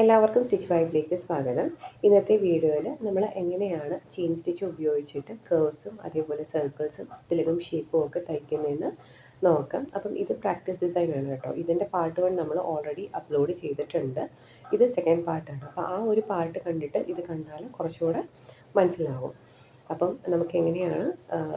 എല്ലാവർക്കും സ്റ്റിച്ച് വൈബിലേക്ക് സ്വാഗതം. ഇന്നത്തെ വീഡിയോയിൽ നമ്മൾ എങ്ങനെയാണ് ചെയിൻ സ്റ്റിച്ച് ഉപയോഗിച്ചിട്ട് കേർവ്സും അതേപോലെ സർക്കിൾസും തിലകം ഷേപ്പും ഒക്കെ തയ്ക്കുന്നതെന്ന് നോക്കാം. അപ്പം ഇത് പ്രാക്ടീസ് ഡിസൈൻ ആണ് കേട്ടോ. ഇതിന്റെ പാർട്ട് വൺ നമ്മൾ ഓൾറെഡി അപ്ലോഡ് ചെയ്തിട്ടുണ്ട്. ഇത് സെക്കൻഡ് പാർട്ടാണ് അപ്പോൾ ആ ഒരു പാർട്ട് കണ്ടിട്ട് ഇത് കണ്ടാൽ കുറച്ചുകൂടെ മനസ്സിലാവും. അപ്പം നമുക്ക് എങ്ങനെയാണ്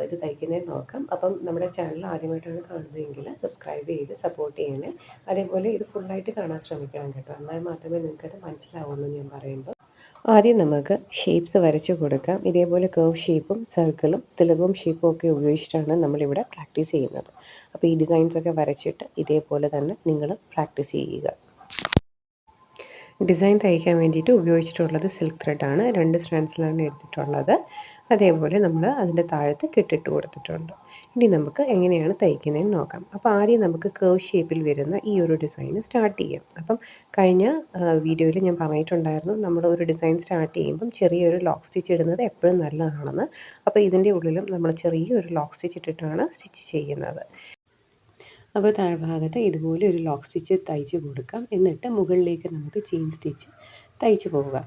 ഇത് തയ്ക്കുന്നതെന്ന് നോക്കാം. അപ്പം നമ്മുടെ ചാനൽ ആദ്യമായിട്ടാണ് കാണുന്നതെങ്കിൽ സബ്സ്ക്രൈബ് ചെയ്ത് സപ്പോർട്ട് ചെയ്യണേ. അതേപോലെ ഇത് ഫുള്ളായിട്ട് കാണാൻ ശ്രമിക്കണം കേട്ടോ. എന്നാൽ മാത്രമേ നിങ്ങൾക്കത് മനസ്സിലാവുള്ളൂ ഞാൻ പറയുമ്പോൾ ആദ്യം നമുക്ക് ഷേപ്സ് വരച്ചു കൊടുക്കാം. ഇതേപോലെ കേവ് ഷേപ്പും സർക്കിളും തിലകവും ഷേപ്പും ഒക്കെ ഉപയോഗിച്ചിട്ടാണ് നമ്മളിവിടെ പ്രാക്ടീസ് ചെയ്യുന്നത്. അപ്പോൾ ഈ ഡിസൈൻസൊക്കെ വരച്ചിട്ട് ഇതേപോലെ തന്നെ നിങ്ങൾ പ്രാക്ടീസ് ചെയ്യുക. ഡിസൈൻ തയ്ക്കാൻ വേണ്ടിയിട്ട് ഉപയോഗിച്ചിട്ടുള്ളത് സിൽക്ക് ത്രെഡാണ് രണ്ട് സ്റ്റാൻസിലാണ് എടുത്തിട്ടുള്ളത്. അതേപോലെ നമ്മൾ അതിന്റെ താഴത്ത് കെട്ടിട്ട് കൊടുത്തിട്ടുണ്ട്. ഇനി നമുക്ക് എങ്ങനെയാണ് തയ്ക്കുന്നതെന്ന് നോക്കാം. അപ്പോൾ ആദ്യം നമുക്ക് കേവ് ഷേപ്പിൽ വരുന്ന ഈ ഒരു ഡിസൈൻ സ്റ്റാർട്ട് ചെയ്യാം. അപ്പം കഴിഞ്ഞ വീഡിയോയിൽ ഞാൻ പറഞ്ഞിട്ടുണ്ടായിരുന്നു നമ്മൾ ഒരു ഡിസൈൻ സ്റ്റാർട്ട് ചെയ്യുമ്പം ചെറിയൊരു ലോക്ക് സ്റ്റിച്ച് ഇടുന്നത് എപ്പോഴും നല്ലതാണെന്ന്. അപ്പോൾ ഇതിന്റെ ഉള്ളിലും നമ്മൾ ചെറിയൊരു ലോക്ക് സ്റ്റിച്ച് ഇട്ടിട്ടാണ് സ്റ്റിച്ച് ചെയ്യുന്നത്. അപ്പോൾ താഴ്ഭാഗത്ത് ഇതുപോലെ ഒരു ലോക്ക് സ്റ്റിച്ച് തയ്ച്ച് കൊടുക്കാം. എന്നിട്ട് മുകളിലേക്ക് നമുക്ക് ചെയിൻ സ്റ്റിച്ച് തയ്ച്ച് പോവുക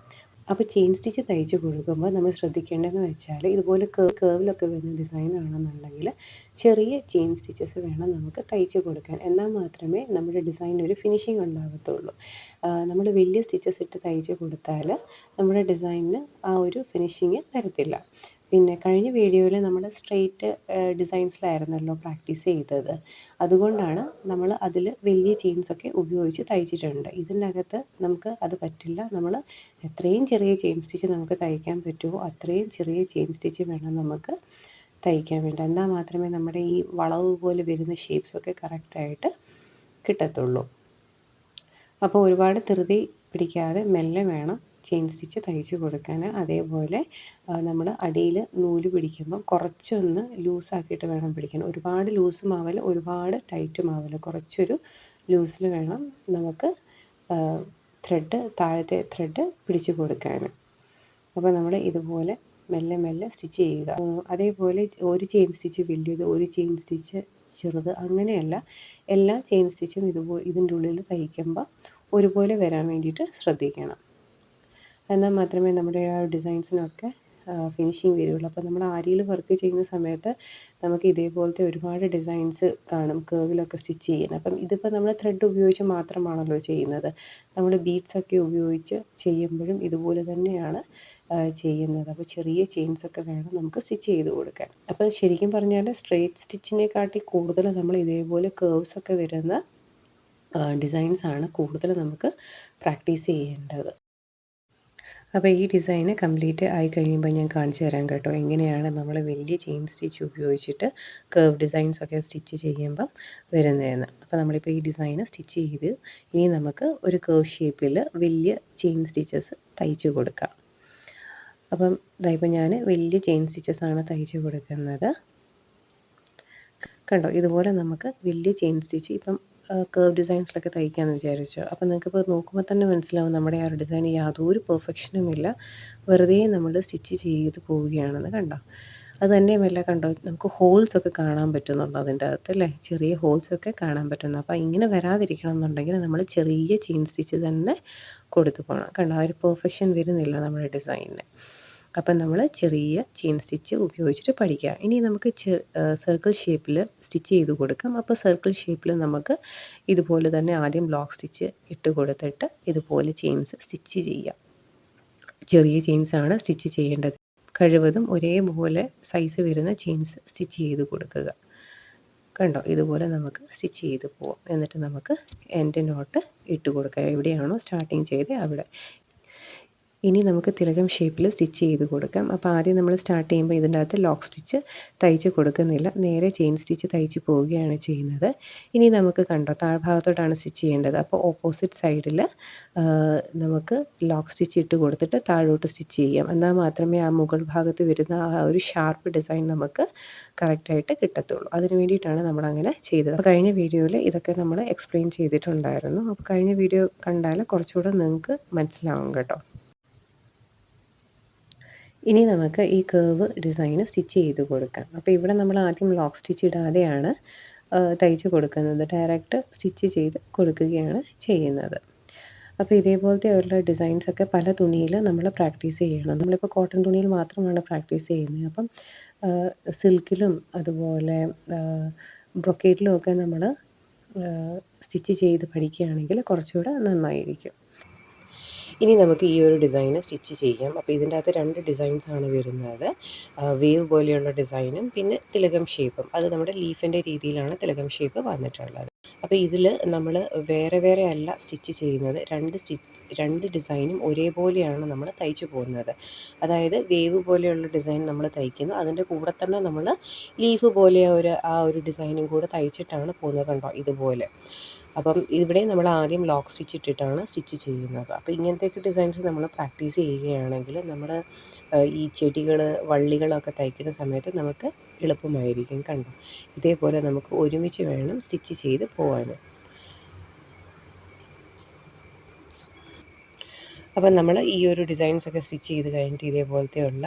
അപ്പോൾ ചെയിൻ സ്റ്റിച്ച് തയ്ച്ച് കൊടുക്കുമ്പോൾ നമ്മൾ ശ്രദ്ധിക്കേണ്ടതെന്ന് വെച്ചാൽ ഇതുപോലെ കേവിലൊക്കെ വരുന്ന ഡിസൈൻ ആണെന്നുണ്ടെങ്കിൽ ചെറിയ ചെയിൻ സ്റ്റിച്ചസ് വേണം നമുക്ക് തയ്ച്ച് കൊടുക്കാൻ. എന്നാൽ മാത്രമേ നമ്മുടെ ഡിസൈൻ ഒരു ഫിനിഷിംഗ് ഉണ്ടാകത്തുള്ളൂ. നമ്മൾ വലിയ സ്റ്റിച്ചസ് ഇട്ട് തയ്ച്ച് കൊടുത്താൽ നമ്മുടെ ഡിസൈനിന് ആ ഒരു ഫിനിഷിങ് തരത്തില്ല. പിന്നെ കഴിഞ്ഞ വീഡിയോയിൽ നമ്മൾ സ്ട്രെയിറ്റ് ഡിസൈൻസിലായിരുന്നല്ലോ പ്രാക്ടീസ് ചെയ്തത്. അതുകൊണ്ടാണ് നമ്മൾ അതിൽ വലിയ ചെയിൻസൊക്കെ ഉപയോഗിച്ച് തയ്ച്ചിട്ടുണ്ട്. ഇതിനകത്ത് നമുക്ക് അത് പറ്റില്ല. നമ്മൾ എത്രയും ചെറിയ ചെയിൻ സ്റ്റിച്ച് നമുക്ക് തയ്ക്കാൻ പറ്റുമോ അത്രയും ചെറിയ ചെയിൻ സ്റ്റിച്ച് വേണം നമുക്ക് തയ്ക്കാൻ വേണ്ടി. എന്നാൽ മാത്രമേ നമ്മുടെ ഈ വളവ് പോലെ വരുന്ന ഷേപ്സൊക്കെ കറക്റ്റായിട്ട് കിട്ടത്തുള്ളൂ. അപ്പോൾ ഒരുപാട് ധൃതി പിടിക്കാതെ മെല്ലെ വേണം ചെയിൻ സ്റ്റിച്ച് തയ്ച്ച് കൊടുക്കാൻ അതേപോലെ നമ്മൾ അടിയിൽ നൂൽ പിടിക്കുമ്പോൾ കുറച്ചൊന്ന് ലൂസാക്കിയിട്ട് വേണം പിടിക്കാൻ. ഒരുപാട് ലൂസും ആവില്ല ഒരുപാട് ടൈറ്റും ആവില്ല കുറച്ചൊരു ലൂസിൽ വേണം നമുക്ക് ത്രെഡ് താഴത്തെ ത്രെഡ് പിടിച്ച് കൊടുക്കാൻ അപ്പോൾ നമ്മൾ ഇതുപോലെ മെല്ലെ മെല്ലെ സ്റ്റിച്ച് ചെയ്യുക. അതേപോലെ ഒരു ചെയിൻ സ്റ്റിച്ച് വലിയത് ഒരു ചെയിൻ സ്റ്റിച്ച് ചെറുത് അങ്ങനെയല്ല. എല്ലാ ചെയിൻ സ്റ്റിച്ചും ഇതുപോലെ ഇതിന്റെ ഉള്ളിൽ തയ്ക്കുമ്പോൾ ഒരുപോലെ വരാൻ വേണ്ടിയിട്ട് ശ്രദ്ധിക്കണം. എന്നാൽ മാത്രമേ നമ്മുടെ ആ ഡിസൈൻസിനൊക്കെ ഫിനിഷിങ് വരുള്ളൂ. അപ്പോൾ നമ്മൾ ആരിയിൽ വർക്ക് ചെയ്യുന്ന സമയത്ത് നമുക്ക് ഇതേപോലത്തെ ഒരുപാട് ഡിസൈൻസ് കാണും കേവിലൊക്കെ സ്റ്റിച്ച് ചെയ്യുന്നത്. അപ്പം ഇതിപ്പോൾ നമ്മൾ ത്രെഡ് ഉപയോഗിച്ച് മാത്രമാണല്ലോ ചെയ്യുന്നത്. നമ്മൾ ബീഡ്സൊക്കെ ഉപയോഗിച്ച് ചെയ്യുമ്പോഴും ഇതുപോലെ തന്നെയാണ് ചെയ്യുന്നത്. അപ്പോൾ ചെറിയ ചെയിൻസൊക്കെ വേണം നമുക്ക് സ്റ്റിച്ച് ചെയ്ത് കൊടുക്കാൻ. അപ്പം ശരിക്കും പറഞ്ഞാൽ സ്ട്രെയിറ്റ് സ്റ്റിച്ചിനെക്കാട്ടി കൂടുതൽ നമ്മൾ ഇതേപോലെ കേവ്സൊക്കെ വരുന്ന ഡിസൈൻസാണ് കൂടുതൽ നമുക്ക് പ്രാക്ടീസ് ചെയ്യേണ്ടത്. അപ്പോൾ ഈ ഡിസൈന് കംപ്ലീറ്റ് ആയി കഴിയുമ്പോൾ ഞാൻ കാണിച്ചു തരാം കേട്ടോ. എങ്ങനെയാണ് നമ്മൾ വലിയ ചെയിൻ സ്റ്റിച്ച് ഉപയോഗിച്ചിട്ട് കേർവ് ഡിസൈൻസ് ഒക്കെ സ്റ്റിച്ച് ചെയ്യുമ്പം വരുന്നതെന്ന്. അപ്പോൾ നമ്മളിപ്പോൾ ഈ ഡിസൈന് സ്റ്റിച്ച് ചെയ്ത് ഇനി നമുക്ക് ഒരു കേർവ് ഷേപ്പിൽ വലിയ ചെയിൻ സ്റ്റിച്ചസ് തയ്ച്ചു കൊടുക്കാം. അപ്പം ഇതായിപ്പോൾ ഞാൻ വലിയ ചെയിൻ സ്റ്റിച്ചസ് ആണ് തയ്ച്ചു കൊടുക്കുന്നത്. കണ്ടോ? ഇതുപോലെ നമുക്ക് വലിയ ചെയിൻ സ്റ്റിച്ച് ഇപ്പം കേർവ് ഡിസൈൻസിലൊക്കെ തയ്ക്കാമെന്ന് വിചാരിച്ചു. അപ്പോൾ നിങ്ങൾക്കിപ്പോൾ നോക്കുമ്പോൾ തന്നെ മനസ്സിലാവും നമ്മുടെ ആ ഒരു ഡിസൈൻ യാതൊരു പെർഫെക്ഷനും ഇല്ല. വെറുതെ നമ്മൾ സ്റ്റിച്ച് ചെയ്ത് പോവുകയാണെന്ന് കണ്ടോ? അത് തന്നെയുമല്ല കണ്ടോ? നമുക്ക് ഹോൾസ് ഒക്കെ കാണാൻ പറ്റുന്നുണ്ട് അതിന്റെ അകത്ത് അല്ലേ? ചെറിയ ഹോൾസ് ഒക്കെ കാണാൻ പറ്റുന്നു. അപ്പോൾ ഇങ്ങനെ വരാതിരിക്കണം എന്നുണ്ടെങ്കിൽ നമ്മൾ ചെറിയ ചെയിൻ സ്റ്റിച്ച് തന്നെ കൊടുത്തു പോകണം കണ്ടോ? ആ ഒരു പെർഫെക്ഷൻ വരുന്നില്ല നമ്മുടെ ഡിസൈനിന് അപ്പം നമ്മൾ ചെറിയ ചെയിൻ സ്റ്റിച്ച് ഉപയോഗിച്ചിട്ട് പഠിക്കുക ഇനി നമുക്ക് സർക്കിൾ ഷേപ്പിൽ സ്റ്റിച്ച് ചെയ്ത് കൊടുക്കാം. അപ്പോൾ സർക്കിൾ ഷേപ്പിൽ നമുക്ക് ഇതുപോലെ തന്നെ ആദ്യം ബ്ലോക്ക് സ്റ്റിച്ച് ഇട്ട് കൊടുത്തിട്ട് ഇതുപോലെ ചെയിൻസ് സ്റ്റിച്ച് ചെയ്യാം. ചെറിയ ചെയിൻസാണ് സ്റ്റിച്ച് ചെയ്യേണ്ടത്. കഴിവതും ഒരേപോലെ സൈസ് വരുന്ന ചെയിൻസ് സ്റ്റിച്ച് ചെയ്ത് കൊടുക്കുക. കണ്ടോ? ഇതുപോലെ നമുക്ക് സ്റ്റിച്ച് ചെയ്ത് പോവാം. എന്നിട്ട് നമുക്ക് എന്റെ നോട്ട് ഇട്ട് കൊടുക്കാം. എവിടെയാണോ സ്റ്റാർട്ടിങ് ചെയ്ത് അവിടെ. ഇനി നമുക്ക് തിലകം ഷേപ്പിൽ സ്റ്റിച്ച് ചെയ്ത് കൊടുക്കാം. അപ്പോൾ ആദ്യം നമ്മൾ സ്റ്റാർട്ട് ചെയ്യുമ്പോൾ ഇതിന്റെ അകത്ത് ലോക്ക് സ്റ്റിച്ച് തയ്ച്ച് കൊടുക്കുന്നില്ല. നേരെ ചെയിൻ സ്റ്റിച്ച് തയ്ച്ച് പോവുകയാണ് ചെയ്യുന്നത്. ഇനി നമുക്ക് കണ്ടോ താഴ്ഭാഗത്തോട്ടാണ് സ്റ്റിച്ച് ചെയ്യേണ്ടത്. അപ്പോൾ ഓപ്പോസിറ്റ് സൈഡിൽ നമുക്ക് ലോക്ക് സ്റ്റിച്ച് ഇട്ട് കൊടുത്തിട്ട് താഴോട്ട് സ്റ്റിച്ച് ചെയ്യാം. എന്നാൽ മാത്രമേ ആ മുകൾ ഭാഗത്ത് വരുന്ന ആ ഒരു ഷാർപ്പ് ഡിസൈൻ നമുക്ക് കറക്റ്റായിട്ട് കിട്ടത്തുള്ളൂ. അതിന് വേണ്ടിയിട്ടാണ് നമ്മളങ്ങനെ ചെയ്തത്. അപ്പോൾ കഴിഞ്ഞ വീഡിയോയിൽ ഇതൊക്കെ നമ്മൾ എക്സ്പ്ലെയിൻ ചെയ്തിട്ടുണ്ടായിരുന്നു. അപ്പോൾ കഴിഞ്ഞ വീഡിയോ കണ്ടാൽ കുറച്ചുകൂടെ നിങ്ങൾക്ക് മനസ്സിലാവും കേട്ടോ. ഇനി നമുക്ക് ഈ കേവ് ഡിസൈന് സ്റ്റിച്ച് ചെയ്ത് കൊടുക്കാം. അപ്പോൾ ഇവിടെ നമ്മൾ ആദ്യം ലോക്ക് സ്റ്റിച്ച് ഇടാതെയാണ് തയ്ച്ച് കൊടുക്കുന്നത്. ഡയറക്റ്റ് സ്റ്റിച്ച് ചെയ്ത് കൊടുക്കുകയാണ് ചെയ്യുന്നത്. അപ്പോൾ ഇതേപോലത്തെ ഉള്ള ഡിസൈൻസൊക്കെ പല തുണിയിൽ നമ്മൾ പ്രാക്ടീസ് ചെയ്യണം. നമ്മളിപ്പോൾ കോട്ടൺ തുണിയിൽ മാത്രമാണ് പ്രാക്ടീസ് ചെയ്യുന്നത്. അപ്പം സിൽക്കിലും അതുപോലെ ബ്രൊക്കേറ്റിലും ഒക്കെ നമ്മൾ സ്റ്റിച്ച് ചെയ്ത് പഠിക്കുകയാണെങ്കിൽ കുറച്ചുകൂടെ നന്നായിരിക്കും. ഇനി നമുക്ക് ഈ ഒരു ഡിസൈന് സ്റ്റിച്ച് ചെയ്യാം. അപ്പോൾ ഇതിന്റെ അകത്ത് രണ്ട് ആണ് വരുന്നത്. വേവ് പോലെയുള്ള ഡിസൈനും പിന്നെ തിലകം ഷേപ്പും അത് നമ്മുടെ ലീഫിന്റെ രീതിയിലാണ് തിലകം ഷേപ്പ് വന്നിട്ടുള്ളത്. അപ്പോൾ ഇതിൽ നമ്മൾ വേറെ വേറെ അല്ല സ്റ്റിച്ച് ചെയ്യുന്നത്. രണ്ട് സ്റ്റിച്ച് രണ്ട് ഡിസൈനും ഒരേപോലെയാണ് നമ്മൾ തയ്ച്ചു പോകുന്നത്. അതായത് വേവ് പോലെയുള്ള ഡിസൈൻ നമ്മൾ തയ്ക്കുന്നു. അതിന്റെ കൂടെ തന്നെ നമ്മൾ ലീഫ് പോലെ ഒരു ആ ഒരു ഡിസൈനും കൂടെ തയ്ച്ചിട്ടാണ് പോകുന്നത് കണ്ടോ? ഇതുപോലെ. അപ്പം ഇവിടെ നമ്മൾ ആദ്യം ലോക്ക് സ്റ്റിച്ച് ഇട്ടിട്ടാണ് സ്റ്റിച്ച് ചെയ്യുന്നത്. അപ്പോൾ ഇങ്ങനത്തെയൊക്കെ ഡിസൈൻസ് നമ്മൾ പ്രാക്ടീസ് ചെയ്യുകയാണെങ്കിൽ നമ്മൾ ഈ ചെടികൾ വള്ളികളൊക്കെ തയ്ക്കുന്ന സമയത്ത് നമുക്ക് എളുപ്പമായിരിക്കും കണ്ടു? ഇതേപോലെ നമുക്ക് ഒരുമിച്ച് വേണം സ്റ്റിച്ച് ചെയ്ത് പോകാൻ അപ്പം നമ്മൾ ഈ ഒരു ഡിസൈൻസ് ഒക്കെ സ്റ്റിച്ച് ചെയ്ത് കഴിഞ്ഞിട്ട് ഇതേപോലത്തെയുള്ള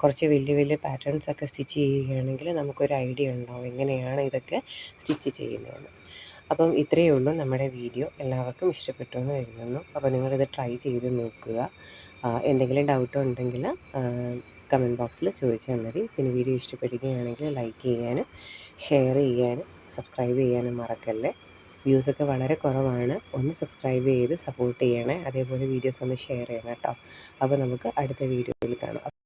കുറച്ച് വലിയ വലിയ പാറ്റേൺസ് ഒക്കെ സ്റ്റിച്ച് ചെയ്യുകയാണെങ്കിൽ നമുക്കൊരു ഐഡിയ ഉണ്ടാവും എങ്ങനെയാണ് ഇതൊക്കെ സ്റ്റിച്ച് ചെയ്യുന്നതെന്ന്. അപ്പം ഇത്രയേ ഉള്ളൂ നമ്മുടെ വീഡിയോ. എല്ലാവർക്കും ഇഷ്ടപ്പെട്ടു എന്ന് കരുതുന്നു. അപ്പോൾ നിങ്ങളിത് ട്രൈ ചെയ്ത് നോക്കുക. എന്തെങ്കിലും ഡൗട്ട് ഉണ്ടെങ്കിൽ കമന്റ് ബോക്സിൽ ചോദിച്ചാൽ മതി. പിന്നെ വീഡിയോ ഇഷ്ടപ്പെടുകയാണെങ്കിൽ ലൈക്ക് ചെയ്യാനും ഷെയർ ചെയ്യാനും സബ്സ്ക്രൈബ് ചെയ്യാനും മറക്കല്ലേ. വ്യൂസൊക്കെ വളരെ കുറവാണ്. ഒന്ന് സബ്സ്ക്രൈബ് ചെയ്ത് സപ്പോർട്ട് ചെയ്യണേ. അതേപോലെ വീഡിയോസ് ഒന്ന് ഷെയർ ചെയ്യണം കേട്ടോ അപ്പോൾ നമുക്ക് അടുത്ത വീഡിയോയിൽ കാണാം.